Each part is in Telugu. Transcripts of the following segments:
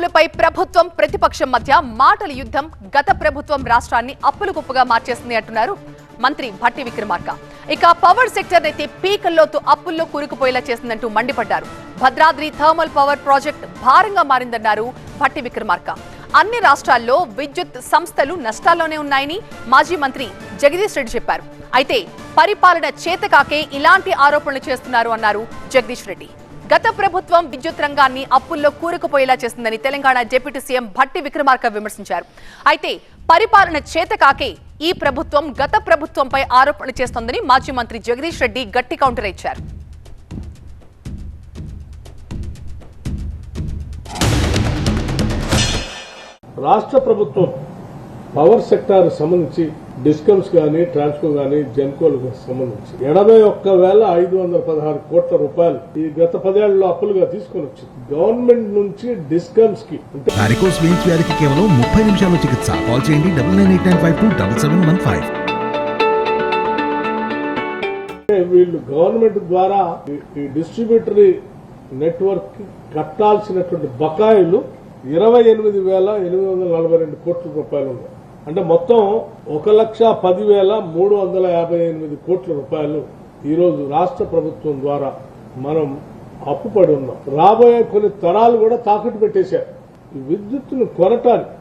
అప్పులపై ప్రభుత్వం ప్రతిపక్షం మధ్య మాటల యుద్ధం గత ప్రభుత్వం రాష్ట్రాన్ని అప్పులు కుప్పగా మార్చేసింది అంటున్నారు మంత్రి భట్టి విక్రమార్క. ఇక పవర్ సెక్టర్ అయితే పీకల్లోతు అప్పుల్లో కూరుకుపోయేలా చేసిందంటూ మండిపడ్డారు. భద్రాద్రి థర్మల్ పవర్ ప్రాజెక్ట్ భారంగా మారిందన్నారు భట్టి విక్రమార్క. అన్ని రాష్ట్రాల్లో విద్యుత్ సంస్థలు నష్టాల్లోనే ఉన్నాయని మాజీ మంత్రి జగదీష్ రెడ్డి చెప్పారు. అయితే పరిపాలన చేతకాకే ఇలాంటి ఆరోపణలు చేస్తున్నారు అన్నారు జగదీష్ రెడ్డి. గత ప్రభుత్వం విద్యుత్ రంగాన్ని అప్పుల్లో కూరుకుపోయేలా చేసిందని తెలంగాణ డిప్యూటీ సీఎం భట్టి విక్రమార్క విమర్శించారు. అయితే పరిపాలన చేతకాకే ఈ ప్రభుత్వం గత ప్రభుత్వంపై ఆరోపణలు చేస్తోందని మాజీ మంత్రి జగదీష్ రెడ్డి గట్టి కౌంటర్ ఇచ్చారు. రాష్ట్ర ప్రభుత్వం పవర్ సెక్టార్ సంబంధించి డిస్కమ్స్ కానీ ట్రాన్స్కో కానీ జెన్కోలకు సంబంధించి ఎనభై ఒక్క వేల ఐదు వందల పదహారు కోట్ల రూపాయలు ఈ గత పదేళ్ళలో అప్పులుగా తీసుకొని వచ్చింది. గవర్నమెంట్ నుంచి డిస్కమ్స్కి అంటే వారికోస్ వెయిన్స్ వ్యాధికి కేవలం ముప్పై నిమిషాల చికిత్స. కాల్ చేయండి double nine eight nine five two double seven one five. వీళ్ళు గవర్నమెంట్ ద్వారా ఈ- డిస్ట్రిబ్యూటరీ నెట్వర్క్ కట్టాల్సినటువంటి బకాయిలు ఇరవై ఎనిమిది వేల ఎనిమిది వందల నలభై రెండు కోట్ల రూపాయలు ఉన్నాయి. అంటే మొత్తం ఒక లక్ష పది వేల మూడు వందల యాభై ఎనిమిది కోట్ల రూపాయలు ఈరోజు రాష్ట్ర ప్రభుత్వం ద్వారా మనం అప్పుపడి ఉన్నాం. రాబోయే కొన్ని తరాలు కూడా తాకట్టు పెట్టేశారు. ఈ విద్యుత్తును కొనటానికి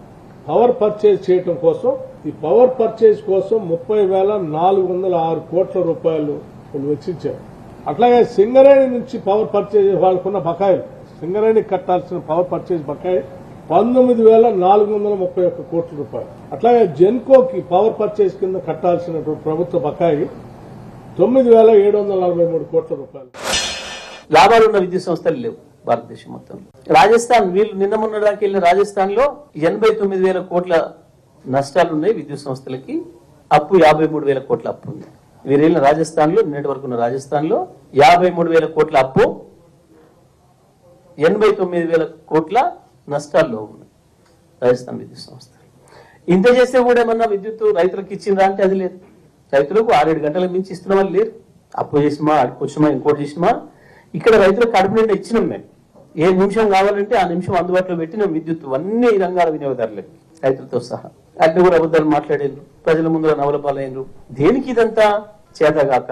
పవర్ పర్చేజ్ చేయటం కోసం ఈ పవర్ పర్చేజ్ కోసం ముప్పై వేల నాలుగు వందల ఆరు కోట్ల రూపాయలు వాళ్ళు వెచ్చించారు. అట్లాగే సింగరేణి నుంచి పవర్ పర్చేజ్ వాళ్ళకున్న బకాయిలు. సింగరేణి కట్టాల్సిన పవర్ పర్చేజ్ బకాయి పంతొమ్మిది వేల నాలుగు వందల ముప్పై ఒక్క కోట్ల రూపాయలు. అట్లాగే జెన్కోకి పవర్ పర్చేస్ కింద కట్టాల్సినటువంటి ప్రభుత్వ బకాయి తొమ్మిది వేల ఏడు వందల నలభై మూడు కోట్ల రూపాయలు. లాభాలు ఉన్న విద్యుత్ సంస్థలు లేవు భారతదేశం మొత్తంలో. రాజస్థాన్ వీళ్ళు నిన్న మొన్న దాకా వెళ్ళిన రాజస్థాన్లో ఎనభై తొమ్మిది వేల కోట్ల నష్టాలు ఉన్నాయి విద్యుత్ సంస్థలకి. అప్పు యాభై మూడు వేల కోట్ల అప్పు ఉంది. వీరు వెళ్ళిన రాజస్థాన్లో నిన్నటి వరకు ఉన్న రాజస్థాన్లో యాభై మూడు వేల కోట్ల అప్పు ఎనభై తొమ్మిది వేల కోట్ల నష్టాల్లో ఉన్నాయి రాజస్థాన్ విద్యుత్ సంస్థ. ఇంత చేస్తే కూడా ఏమన్నా విద్యుత్ రైతులకు ఇచ్చిందా అంటే అది లేదు. రైతులకు ఆరేడు గంటల మించి ఇస్తున్న వాళ్ళు లేరు. అప్పు చేసిమా అడుకొచ్చిమా ఇంకోటి చేసిమా? ఇక్కడ రైతులకు కడుపు నిండా ఇచ్చినాం మేము. ఏ నిమిషం కావాలంటే ఆ నిమిషం అందుబాటులో పెట్టిన విద్యుత్ అన్ని రంగాల వినియోగదారులకి రైతులతో సహా. అన్ని కూడా అబద్ధాలు మాట్లాడేండ్రు. ప్రజల ముందర నవల పాలైనరు దేనికి ఇదంతా చేతగాక